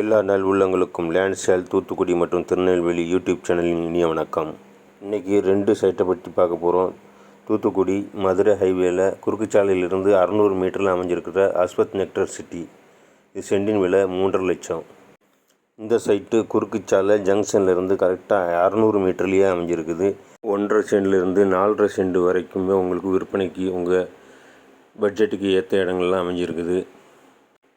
எல்லா நல் உள்ளங்களுக்கும் லேண்ட் சேல் தூத்துக்குடி மற்றும் திருநெல்வேலி யூடியூப் சேனலின் இனிய வணக்கம். இன்றைக்கி ரெண்டு சைட்டை பற்றி பார்க்க போகிறோம் தூத்துக்குடி மதுரை ஹைவேல குறுக்கு சாலையிலிருந்து அறநூறு மீட்டரில் அமைஞ்சிருக்கிற அஸ்வத் நெக்டர் சிட்டி. இது சென்டின் விலை மூன்றரை லட்சம். இந்த சைட்டு குறுக்கு சாலை ஜங்ஷன்லேருந்து கரெக்டாக அறநூறு மீட்டர்லேயே அமைஞ்சிருக்குது. ஒன்றரை சென்ட்லேருந்து நாலரை சென்ட் வரைக்குமே உங்களுக்கு விற்பனைக்கு உங்கள் பட்ஜெட்டுக்கு ஏற்ற இடங்கள்லாம் அமைஞ்சிருக்குது.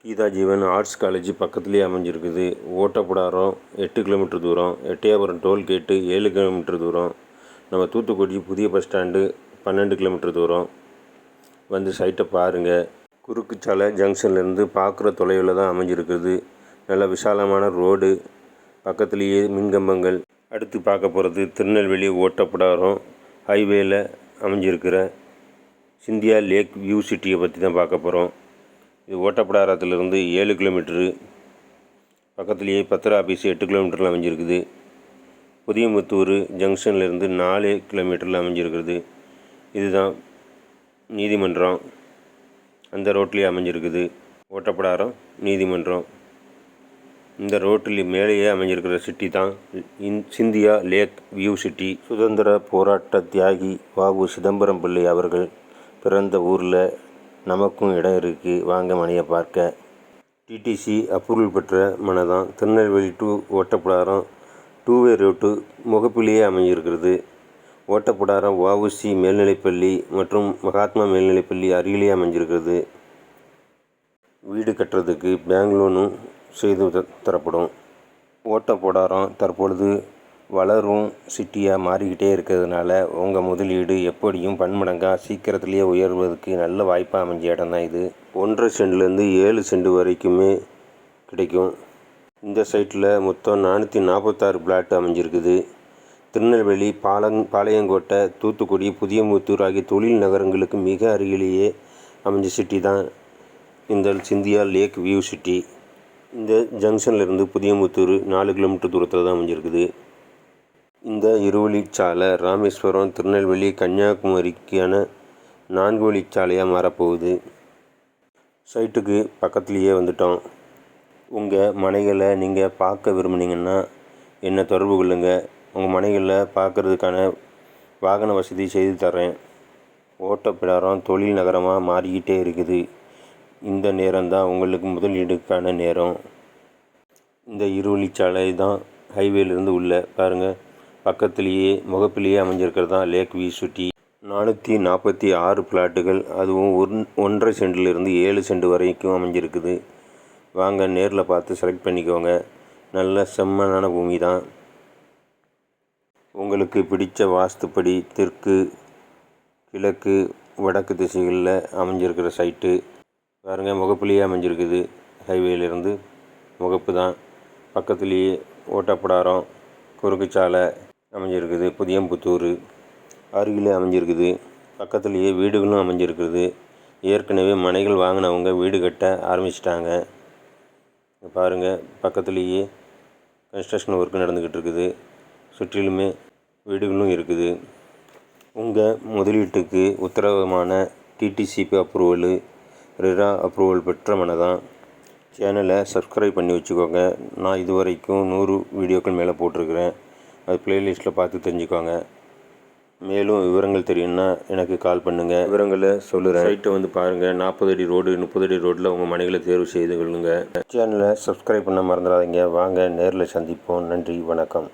கீதா ஜீவன் ஆர்ட்ஸ் காலேஜ் பக்கத்துலேயே அமைஞ்சிருக்குது. ஓட்டப்படாரம் எட்டு கிலோமீட்டர் தூரம் எட்டயபுரம் டோல்கேட்டு ஏழு கிலோமீட்டர் தூரம் நம்ம தூத்துக்குடி புதிய பஸ் ஸ்டாண்டு பன்னெண்டு கிலோமீட்டர் தூரம். வந்து சைட்டை பாருங்கள் குறுக்கு சாலை ஜங்ஷன்லேருந்து பார்க்குற தொலைவில் தான் அமைஞ்சிருக்குது. நல்ல விசாலமான ரோடு பக்கத்துலேயே மின்கம்பங்கள். அடுத்து பார்க்க போகிறது திருநெல்வேலி ஓட்டப்படாரம் ஹைவேயில் அமைஞ்சிருக்கிற சிந்தியா லேக் வியூ சிட்டியை பற்றி தான் பார்க்க போகிறோம் இது ஓட்டப்படாரத்துலேருந்து ஏழு கிலோமீட்ரு பக்கத்துலேயே பத்திர ஆஃபீஸ் எட்டு கிலோமீட்டரில் அமைஞ்சிருக்குது. புதியமுத்தூர் ஜங்ஷன்லேருந்து நாலு கிலோமீட்டரில் அமைஞ்சிருக்குது. இதுதான் நீதிமன்றம். அந்த ரோட்லேயே அமைஞ்சிருக்குது. ஓட்டப்படாரம் நீதிமன்றம். இந்த ரோட்டில் மேலேயே அமைஞ்சிருக்கிற சிட்டி தான் இந் சிந்தியா லேக் வியூ சிட்டி. சுதந்திர போராட்ட தியாகி வாவு சிதம்பரம் பிள்ளை அவர்கள் பிறந்த ஊரில் நமக்கும் இடம் இருக்குது வாங்க மனையை பார்க்க. டிடிசி அப்ரூவல் பெற்ற மனை தான் Tirunelveli to Ottapidaram two way road முகப்பிலேயே அமைஞ்சிருக்கிறது. ஓட்டப்புடாரம் வஉசி மேல்நிலைப்பள்ளி மற்றும் மகாத்மா மேல்நிலைப்பள்ளி அருகிலேயே அமைஞ்சிருக்கிறது. வீடு கட்டுறதுக்கு பேங்க் லோனும் செய்து த- தரப்படும். ஓட்டப்படாரம் தற்பொழுது வளரும் சிட்டியாக மாறிக்கிட்டே இருக்கிறதுனால உங்கள் முதலீடு எப்படியும் பன்மடங்காக சீக்கிரத்துலேயே உயர்வதற்கு நல்ல வாய்ப்பாக அமைஞ்ச இடம் தான் இது. ஒன்றரை சென்ட்லேருந்து ஏழு சென்ட் வரைக்குமே கிடைக்கும். இந்த சைட்டில் மொத்தம் நானூற்றி நாற்பத்தாறு பிளாட் அமைஞ்சிருக்குது. திருநெல்வேலி பாலங் பாளையங்கோட்டை தூத்துக்குடி புதியமுத்தூர் ஆகிய தொழில் நகரங்களுக்கு மிக அருகிலேயே அமைஞ்ச சிட்டி தான் இந்த சிந்தியா லேக் வியூ சிட்டி. இந்த ஜங்ஷன்லேருந்து புதியமுத்தூர் நாலு கிலோமீட்டர் தூரத்தில் தான் அமைஞ்சிருக்குது. இந்த இருவழிச்சாலை ராமேஸ்வரம் திருநெல்வேலி கன்னியாகுமரிக்கான நான்கு வழிச்சாலையாக மாறப்போகுது. சைட்டுக்கு பக்கத்துலேயே வந்துட்டோம். உங்கள் மனைகளை நீங்கள் பார்க்க விரும்புனீங்கன்னா என்னை தொடர்பு கொள்ளுங்கள் உங்கள் மனைகளில் பார்க்குறதுக்கான வாகன வசதி செய்து தரேன் ஓட்டப்பிடாரம் தொழில் நகரமாக மாறிக்கிட்டே இருக்குது. இந்த நேரம் தான் உங்களுக்கு முதலீடுக்கான நேரம். இந்த இருவழிச்சாலை தான் ஹைவேலேருந்து உள்ள. பாருங்கள் பக்கத்துலேயே முகப்பிலேயே அமைஞ்சிருக்கிறது? தான் லேக் வியூ சுட்டி. நானூற்றி நாற்பத்தி ஆறு பிளாட்டுகள். அதுவும் ஒன் ஒன்றரை சென்டிலிருந்து ஏழு சென்ட் வரைக்கும் அமைஞ்சிருக்குது. வாங்க நேரில் பார்த்து செலக்ட் பண்ணிக்கோங்க. நல்ல செம்மனான பூமி தான் உங்களுக்கு பிடித்த வாஸ்துப்படி தெற்கு கிழக்கு வடக்கு திசைகளில் அமைஞ்சிருக்கிற சைட்டு பாருங்க முகப்புலேயே அமைஞ்சிருக்குது. ஹைவேலேருந்து முகப்பு தான் பக்கத்துலேயே ஓட்டப்படாரம் குறுக்குச்சாலை அமைஞ்சிருக்குது. புதியம்புத்தூர் அருகிலே அமைஞ்சிருக்குது. பக்கத்துலேயே வீடுகளும் அமைஞ்சிருக்குது. ஏற்கனவே மனைகள் வாங்கினவங்க வீடு கட்ட ஆரம்பிச்சிட்டாங்க. பாருங்கள் பக்கத்துலேயே கன்ஸ்ட்ரக்ஷன் ஒர்க் நடந்துக்கிட்டு இருக்குது சுற்றிலுமே வீடுகளும் இருக்குது. உங்கள் முதலீட்டுக்கு உத்தரவமான டிடிசிபி அப்ரூவலு ரெரா அப்ரூவல் பெற்ற மனதான். சேனலை சப்ஸ்கிரைப் பண்ணி வச்சுக்கோங்க. நான் இது வரைக்கும் நூறு வீடியோக்கள் மேலே போட்டிருக்கிறேன். அது ப்ளேலிஸ்ட்டில் பார்த்து தெரிஞ்சுக்கோங்க. மேலும் விவரங்கள் தெரியும்னா எனக்கு கால் பண்ணுங்கள் விவரங்களை சொல்லுறேன். சைட்டை வந்து பாருங்கள் நாற்பது அடி ரோடு முப்பது அடி ரோட்டில் உங்கள் மனைகளை தேர்வு செய்து கொள்ளுங்கள் சேனலை சப்ஸ்கிரைப் பண்ண மறந்துடாதீங்க. வாங்க நேரில் சந்திப்போம். நன்றி வணக்கம்.